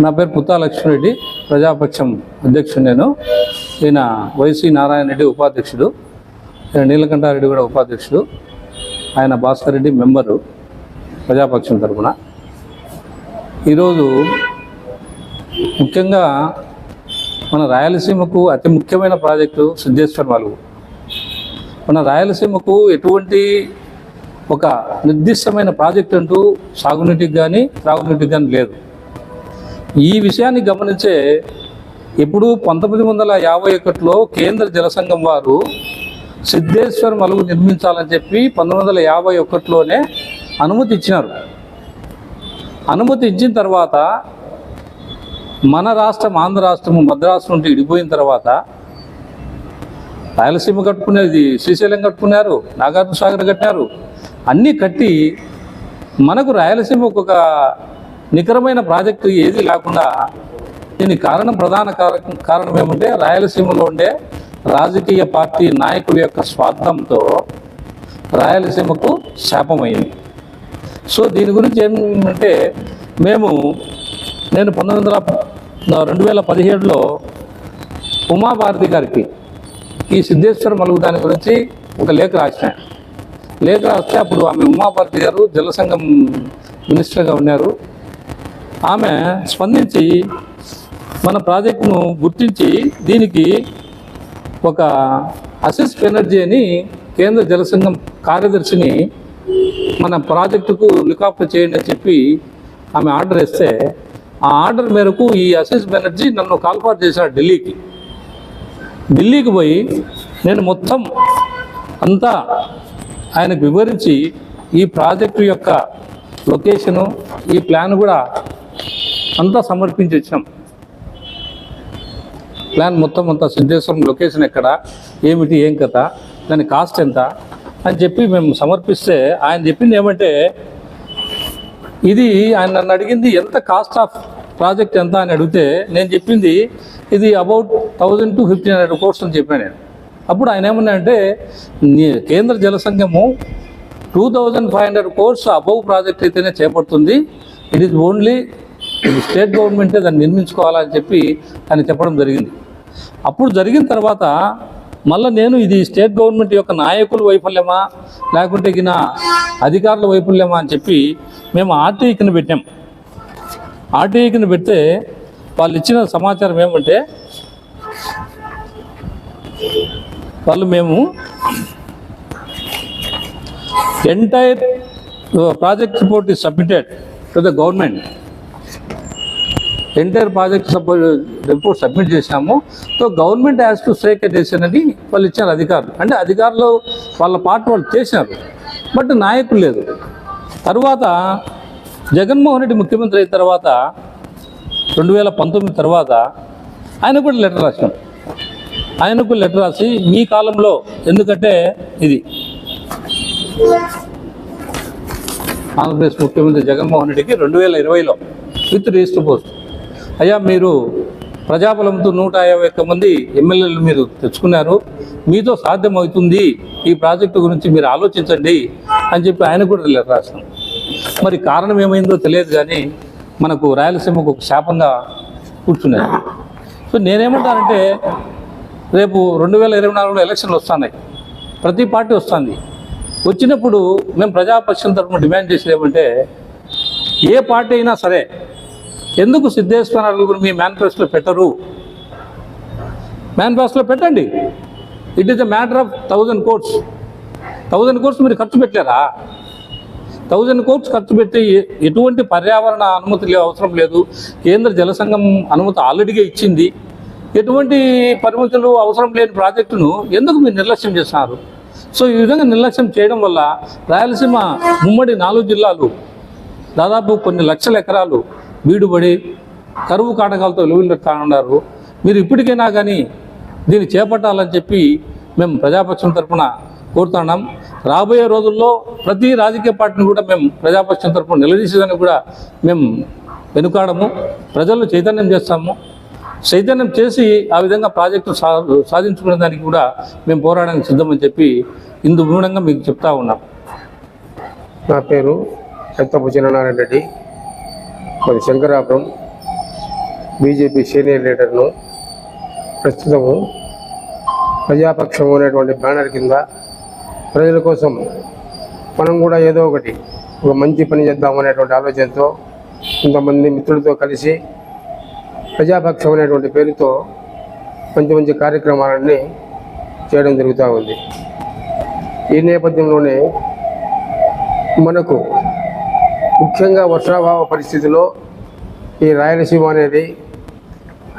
నా పేరు పుత్తా లక్ష్మిరెడ్డి ప్రజాపక్షం అధ్యక్షుడు నేను. ఈయన వైసీ నారాయణ రెడ్డి ఉపాధ్యక్షుడు ఈయన నీలకంఠారెడ్డి కూడా ఉపాధ్యక్షుడు ఆయన భాస్కర్ రెడ్డి మెంబరు ప్రజాపక్షం తరపున. ఈరోజు ముఖ్యంగా మన రాయలసీమకు అతి ముఖ్యమైన ప్రాజెక్టు సిద్ధేశ్వర మలుగు మన రాయలసీమకు ఎటువంటి ఒక నిర్దిష్టమైన ప్రాజెక్ట్ అంటూ సాగునీటికి కానీ త్రాగునీటికి కానీ లేదు. ఈ విషయాన్ని గమనించే ఇప్పుడు పంతొమ్మిది వందల యాభై ఒకటిలో కేంద్ర జలసంఘం వారు సిద్ధేశ్వర్ మలుగు నిర్మించాలని చెప్పి పంతొమ్మిది వందల యాభై ఒకటిలోనే అనుమతి ఇచ్చినారు. అనుమతి ఇచ్చిన తర్వాత మన రాష్ట్రం ఆంధ్ర రాష్ట్రము మద్రాసు నుండి విడిపోయిన తర్వాత రాయలసీమ కట్టుకునేది శ్రీశైలం కట్టుకున్నారు నాగార్జున సాగర్ కట్టినారు. అన్నీ కట్టి మనకు రాయలసీమ ఒక నికరమైన ప్రాజెక్టు ఏది లేకుండా దీనికి కారణం ప్రధాన కారణం ఏమంటే రాయలసీమలో ఉండే రాజకీయ పార్టీ నాయకుడి యొక్క స్వార్థంతో రాయలసీమకు శాపమైంది. సో దీని గురించి ఏమంటే మేము నేను పంతొమ్మిది వందల రెండు వేల పదిహేడులో ఉమాభారతి గారికి ఈ సిద్ధేశ్వర మలుగు దాని గురించి ఒక లేఖ రాసిన. లేఖ రాస్తే అప్పుడు ఆమె ఉమాభారతి గారు జలసంఘం మినిస్టర్గా ఉన్నారు. ఆమె స్పందించి మన ప్రాజెక్టును గుర్తించి దీనికి ఒక అసిస్ బెనర్జీ అని కేంద్ర జలసంఘం కార్యదర్శిని మన ప్రాజెక్టుకు లుకాప్ చేయండి అని చెప్పి ఆమె ఆర్డర్ ఇస్తే ఆ ఆర్డర్ మేరకు ఈ అసిస్ బెనర్జీ నన్ను కాల్పాటు చేశాడు ఢిల్లీకి. ఢిల్లీకి పోయి నేను మొత్తం అంతా ఆయనకు వివరించి ఈ ప్రాజెక్టు యొక్క లొకేషను ఈ ప్లాన్ కూడా అంతా సమర్పించి వచ్చినాం ప్లాన్ మొత్తం అంతా సిద్ధేశ్వరం లొకేషన్ ఎక్కడ ఏమిటి ఏం కథ దాని కాస్ట్ ఎంత అని చెప్పి మేము సమర్పిస్తే ఆయన చెప్పింది ఏమంటే ఇది ఆయన నన్ను అడిగింది ఎంత కాస్ట్ ఆఫ్ ప్రాజెక్ట్ ఎంత అని అడిగితే నేను చెప్పింది ఇది about thousand to fifteen hundred crores అని చెప్పాను నేను. అప్పుడు ఆయన ఏమన్నా అంటే కేంద్ర కేంద్ర జలసంఘము two thousand five hundred crores above project అయితేనే చేపడుతుంది. ఇట్ ఈస్ ఓన్లీ స్టేట్ గవర్నమెంటే దాన్ని నిర్మించుకోవాలని చెప్పి ఆయన చెప్పడం జరిగింది. అప్పుడు జరిగిన తర్వాత మళ్ళీ నేను ఇది స్టేట్ గవర్నమెంట్ యొక్క నాయకుల వైఫల్యమా లేకుంటే నా అధికారుల వైఫల్యమా అని చెప్పి మేము ఆర్టీఈ కింద పెట్టాం. ఆర్టీఈ కింద పెడితే వాళ్ళు ఇచ్చిన సమాచారం ఏమంటే వాళ్ళు మేము entire project report is submitted to the government entire project report submit చేసినాము so government has to take decision అని వాళ్ళు ఇచ్చారు అధికారులు. అంటే అధికారులు వాళ్ళ పార్ట్ వాళ్ళు చేసినారు బట్ నాయకులు లేదు తర్వాత జగన్మోహన్ రెడ్డి ముఖ్యమంత్రి అయిన తర్వాత రెండు వేల పంతొమ్మిది తర్వాత ఆయన కూడా లెటర్ రాసినాం ఆయనకు లెటర్ రాసి మీ కాలంలో ఎందుకంటే ఇది ఆంధ్రప్రదేశ్ ముఖ్యమంత్రి జగన్మోహన్ రెడ్డికి రెండు వేల ఇరవైలో విత్ రిజిస్టర్ పోస్ట్. అయ్యా మీరు ప్రజాబలంతో నూట యాభై ఒక్క మంది ఎమ్మెల్యేలు మీరు తెచ్చుకున్నారు. మీతో సాధ్యమవుతుంది ఈ ప్రాజెక్టు గురించి మీరు ఆలోచించండి అని చెప్పి ఆయన కూడా లెటర్ మరి కారణం ఏమైందో తెలియదు కానీ మనకు రాయలసీమకు ఒక శాపంగా కూర్చున్నారు సో నేనేమంటానంటే రేపు రెండు వేల ఇరవై నాలుగులో ఎలక్షన్లు వస్తున్నాయి. ప్రతి పార్టీ వస్తుంది. వచ్చినప్పుడు మేము ప్రజాపక్షం తరఫున డిమాండ్ చేసేది ఏమంటే ఏ పార్టీ అయినా సరే ఎందుకు సిద్ధేశ్వర గురించి మీ మేనిఫెస్టోలో పెట్టరు? మేనిఫెస్టోలో పెట్టండి. It is a matter of thousand crores thousand crores మీరు ఖర్చు పెట్టలేరా? థౌజండ్ కోర్స్ ఖర్చు పెట్టి ఎటువంటి పర్యావరణ అనుమతి లే- అవసరం లేదు. కేంద్ర జలసంఘం అనుమతి ఆల్రెడీగా ఇచ్చింది. ఎటువంటి పరిమితులు అవసరం లేని ప్రాజెక్టును ఎందుకు మీరు నిర్లక్ష్యం చేస్తున్నారు? సో ఈ విధంగా నిర్లక్ష్యం చేయడం వల్ల రాయలసీమ ఉమ్మడి నాలుగు జిల్లాలు దాదాపు కొన్ని లక్షల ఎకరాలు బీడుబడి కరువు కాటకాలతో వెలువెళ్ళుతా ఉన్నారు మీరు ఇప్పటికైనా కానీ దీన్ని చేపట్టాలని చెప్పి మేము ప్రజాపక్షం తరఫున కోరుతున్నాం. రాబోయే రోజుల్లో ప్రతి రాజకీయ పార్టీని కూడా మేము ప్రజాపక్షం తరఫున నిలదీసేదానికి కూడా మేము వెనుకాడము. ప్రజలను చైతన్యం చేస్తాము. చైతన్యం చేసి ఆ విధంగా ప్రాజెక్టు సా సాధించుకునే దానికి కూడా మేము పోరాడడానికి సిద్ధమని చెప్పి ఇందు మూలంగా మీకు చెప్తా ఉన్నాం. నా పేరు పెత్తపు చిన్నారాయణ రెడ్డి. మరి శంకరాపురం బీజేపీ సీనియర్ లీడర్ను ప్రస్తుతము ప్రజాపక్షం అనేటువంటి బ్యానర్ కింద ప్రజల కోసం మనం కూడా ఏదో ఒకటి ఒక మంచి పని చేద్దాం అనేటువంటి ఆలోచనతో కొంతమంది మిత్రులతో కలిసి ప్రజాపక్షం అనేటువంటి పేరుతో మంచి మంచి కార్యక్రమాలన్నీ చేయడం జరుగుతూ ఉంది. ఈ నేపథ్యంలోనే మనకు ముఖ్యంగా వర్షాభావ పరిస్థితిలో ఈ రాయలసీమ అనేది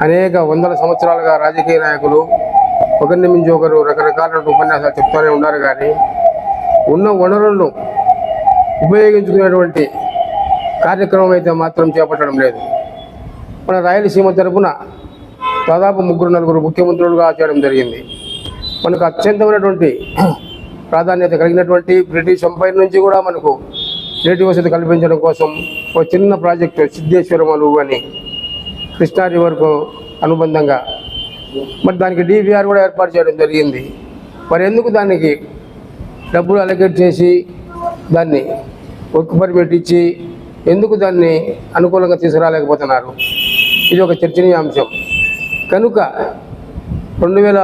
అనేక వందల సంవత్సరాలుగా రాజకీయ నాయకులు ఒకరిని మించి ఒకరు రకరకాల ఉపన్యాసాలు చెప్తూనే ఉన్నారు కానీ ఉన్న వనరులను ఉపయోగించుకునేటువంటి కార్యక్రమం అయితే మాత్రం చేపట్టడం లేదు. మన రాయలసీమ తరపున దాదాపు ముగ్గురు నలుగురు ముఖ్యమంత్రులుగా చేయడం జరిగింది. మనకు అత్యంతమైనటువంటి ప్రాధాన్యత కలిగినటువంటి బ్రిటిష్ ఎంపైర్ నుంచి కూడా మనకు నీటి వసతి కల్పించడం కోసం ఒక చిన్న ప్రాజెక్టు సిద్ధేశ్వరం అలుగు అని కృష్ణా రివర్కు అనుబంధంగా. మరి దానికి డిపిఆర్ కూడా ఏర్పాటు చేయడం జరిగింది. మరి ఎందుకు దానికి డబ్బులు అలొకేట్ చేసి దాన్ని వర్క్ పర్మిట్ ఇచ్చి ఎందుకు దాన్ని అనుకూలంగా తీసుకురాలేకపోతున్నారు? ఇది ఒక చర్చనీయాంశం. కనుక రెండు వేల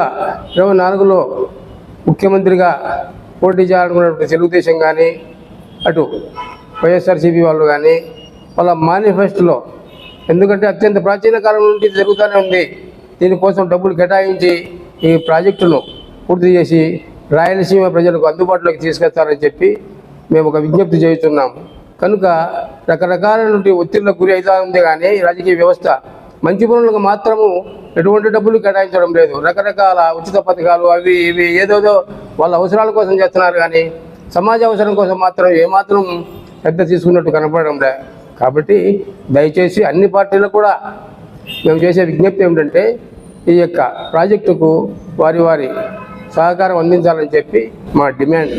ఇరవై నాలుగులో ముఖ్యమంత్రిగా పోటీ చేయాలనుకున్నటువంటి తెలుగుదేశం కానీ అటు వైఎస్ఆర్సీపీ వాళ్ళు కానీ వాళ్ళ మేనిఫెస్టోలో ఎందుకంటే అత్యంత ప్రాచీన కాలం నుండి జరుగుతూనే ఉంది. దీనికోసం డబ్బులు కేటాయించి ఈ ప్రాజెక్టును పూర్తి చేసి రాయలసీమ ప్రజలకు అందుబాటులోకి తీసుకొస్తారని చెప్పి మేము ఒక విజ్ఞప్తి చేస్తున్నాం కనుక రకరకాలైనటువంటి ఒత్తిళ్ళకు గురి అవుతా ఉంది కానీ రాజకీయ వ్యవస్థ మంచి పనులకు మాత్రము ఎటువంటి డబ్బులు కేటాయించడం లేదు. రకరకాల ఉచిత పథకాలు అవి ఇవి ఏదోదో వాళ్ళ అవసరాల కోసం చేస్తున్నారు కానీ సమాజ అవసరం కోసం మాత్రం ఏమాత్రం పెద్ద తీసుకున్నట్టు కనపడడంలే కాబట్టి దయచేసి అన్ని పార్టీలకు కూడా మేము చేసే విజ్ఞప్తి ఏమిటంటే ఈ యొక్క ప్రాజెక్టుకు వారి వారి సహకారం అందించాలని చెప్పి మా డిమాండ్.